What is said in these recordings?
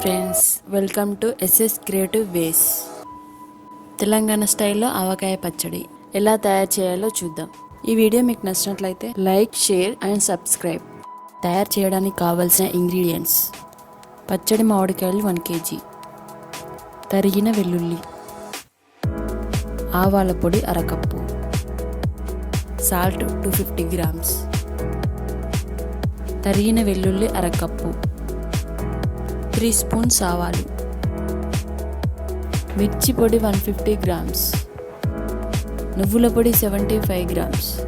Friends welcome to SS creative ways Telangana స్టైల్లో ఆవకాయ పచ్చడి ఎలా తయారు చేయాలో చూద్దాం. ఈ వీడియో మీకు నచ్చినట్లయితే లైక్ షేర్ అండ్ సబ్స్క్రైబ్. తయారు చేయడానికి కావలసిన ఇంగ్రీడియంట్స్. పచ్చడి మామిడికాయలు వన్ కేజీ. తరిగిన వెల్లుల్లి. ఆవాల పొడి అరకప్పు. Salt two fifty grams. తరిగిన వెల్లుల్లి అరకప్పు. త్రీ స్పూన్స్ ఆవాలు. మిర్చి పొడి వన్ ఫిఫ్టీ గ్రామ్స్. నువ్వుల పొడి సెవెంటీ ఫైవ్ గ్రామ్స్.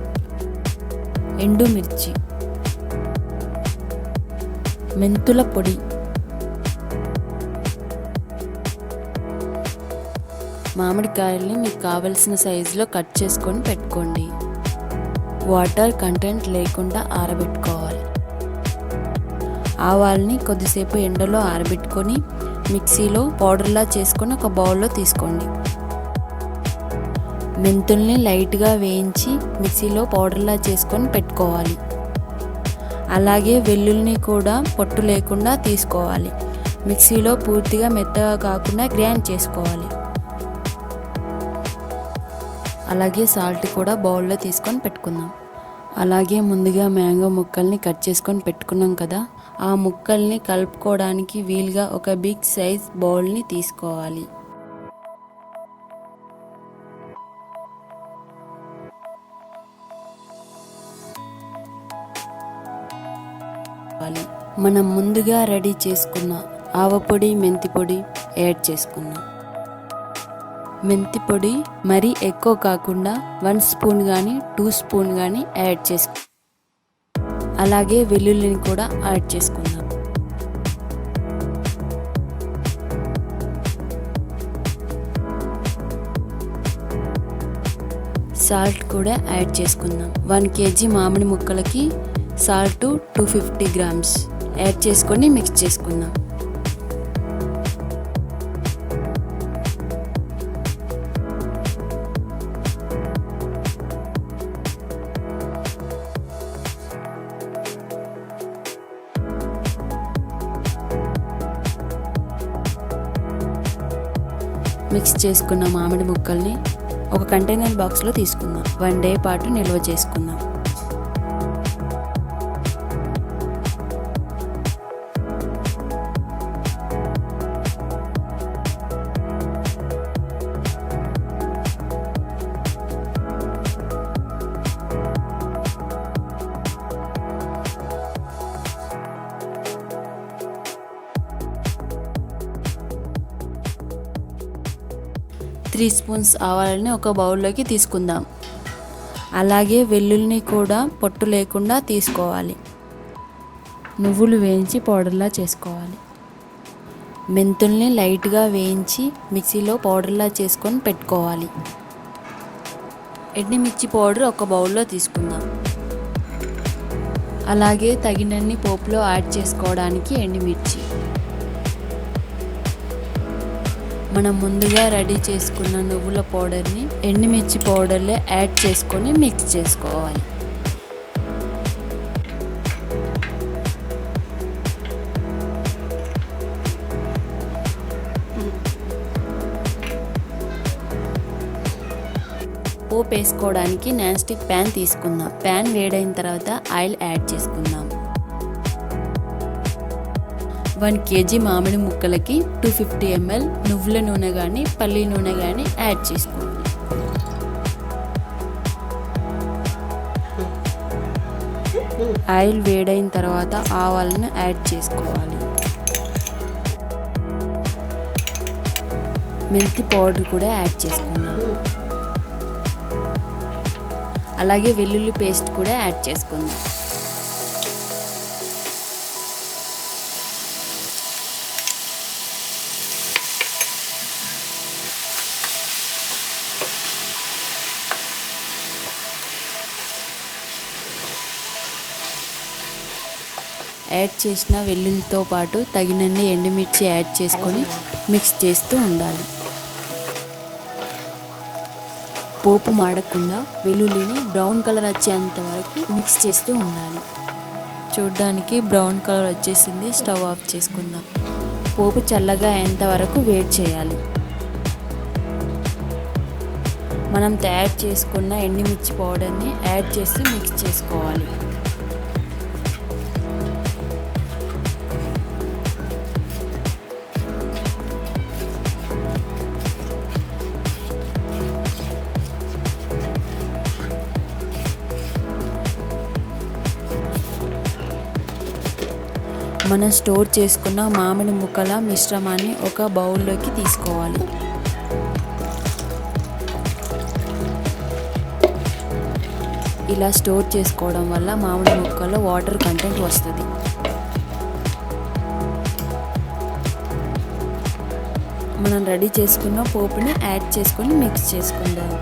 ఎండు మిర్చి. మెంతుల పొడి. మామిడికాయల్ని మీకు కావలసిన సైజులో కట్ చేసుకొని పెట్టుకోండి. వాటర్ కంటెంట్ లేకుండా ఆరబెట్టుకోవాలి. ఆవాల్ని కొద్దిసేపు ఎండలో ఆరబెట్టుకొని మిక్సీలో పౌడర్లా చేసుకొని ఒక బౌల్లో తీసుకోండి. మెంతుల్ని లైట్గా వేయించి మిక్సీలో పౌడర్లా చేసుకొని పెట్టుకోవాలి. అలాగే వెల్లుల్ని కూడా పొట్టు లేకుండా తీసుకోవాలి. మిక్సీలో పూర్తిగా మెత్తగా కాకుండా గ్రైండ్ చేసుకోవాలి. అలాగే సాల్ట్ కూడా బౌల్లో తీసుకొని పెట్టుకుందాం. అలాగే ముందుగా మ్యాంగో ముక్కల్ని కట్ చేసుకొని పెట్టుకున్నాం కదా ఆ ముక్కల్ని కలుపుకోవడానికి వీలుగా ఒక బిగ్ సైజ్ బౌల్ని తీసుకోవాలి. మనం ముందుగా రెడీ చేసుకున్న ఆవపొడి మెంతిపొడి యాడ్ చేసుకున్నాం మెంతిపొడి మరీ ఎక్కువ కాకుండా వన్ స్పూన్ కానీ టూ స్పూన్ కానీ యాడ్ చేసుకు అలాగే వెల్లుల్లిని కూడా యాడ్ చేసుకుందాం. సాల్ట్ కూడా యాడ్ చేసుకుందాం. వన్ కేజీ మామిడి ముక్కలకి salt two fifty grams. Add చేసుకొని మిక్స్ చేసుకుందాం. మిక్స్ చేసుకున్న మామిడి ముక్కల్ని ఒక కంటైనర్ బాక్స్లో తీసుకుందాం. వన్ డే పాటు నిల్వ చేసుకుందాం. త్రీ స్పూన్స్ ఆవాలని ఒక బౌల్లోకి తీసుకుందాం. అలాగే వెల్లుల్ని కూడా పొట్టు లేకుండా తీసుకోవాలి. నువ్వులు వేయించి పౌడర్లా చేసుకోవాలి. మెంతుల్ని లైట్గా వేయించి మిక్సీలో పౌడర్లా చేసుకొని పెట్టుకోవాలి. ఎండుమిర్చి పౌడర్ ఒక బౌల్లో తీసుకుందాం. అలాగే తగినన్ని పోపులో యాడ్ చేసుకోవడానికి ఎండుమిర్చి. మనం ముందుగా రెడీ చేసుకున్న నువ్వుల పౌడర్ని ఎండుమిర్చి పౌడర్లో యాడ్ చేసుకొని మిక్స్ చేసుకోవాలి. పోపు వేసుకోవడానికి నాన్ స్టిక్ ప్యాన్ తీసుకుందాం. ప్యాన్ వేడైన తర్వాత ఆయిల్ యాడ్ చేసుకుందాం. వన్ కేజీ మామిడి ముక్కలకి టూ ఫిఫ్టీ ఎంఎల్ నువ్వుల నూనె కానీ పల్లి నూనె కానీ యాడ్ చేసుకోండి. ఆయిల్ వేడైన తర్వాత ఆవాలను యాడ్ చేసుకోవాలి. మెంతి పౌడర్ కూడా యాడ్ చేసుకుందాం అలాగే వెల్లుల్లి పేస్ట్ కూడా యాడ్ చేసుకుందాం యాడ్ చేసిన వెల్లుల్లితో పాటు తగినన్ని ఎండుమిర్చి యాడ్ చేసుకొని మిక్స్ చేస్తూ ఉండాలి. పోపు మాడకుండా వెల్లుల్లిని బ్రౌన్ కలర్ వచ్చేంత వరకు మిక్స్ చేస్తూ ఉండాలి. చూడ్డానికి బ్రౌన్ కలర్ వచ్చేసింది స్టవ్ ఆఫ్ చేసుకుందాం. పోపు చల్లగా అయ్యేంత వరకు వేట్ చేయాలి. మనం తయారు చేసుకున్న ఎండుమిర్చి పౌడర్ని యాడ్ చేసి మిక్స్ చేసుకోవాలి. మనం స్టోర్ చేసుకున్న మామిడి ముక్కల మిశ్రమాన్ని ఒక బౌల్లోకి తీసుకోవాలి. ఇలా స్టోర్ చేసుకోవడం వల్ల మామిడి ముక్కలో వాటర్ కంటెంట్ వస్తుంది. మనం రెడీ చేసుకున్న పోపుని యాడ్ చేసుకొని మిక్స్ చేసుకుందాం.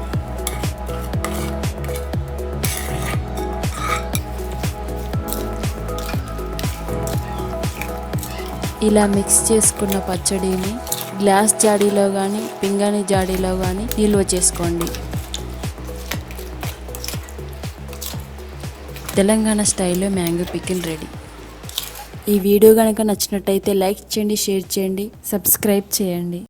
ఇలా మిక్స్ చేసుకున్న పచ్చడిని గ్లాస్ జాడీలో కానీ పింగాణి జాడీలో కానీ నిల్వ చేసుకోండి. తెలంగాణ స్టైల్లో మ్యాంగో పికిల్ రెడీ ఈ వీడియో కనుక నచ్చినట్టయితే లైక్ చేయండి షేర్ చేయండి సబ్స్క్రైబ్ చేయండి.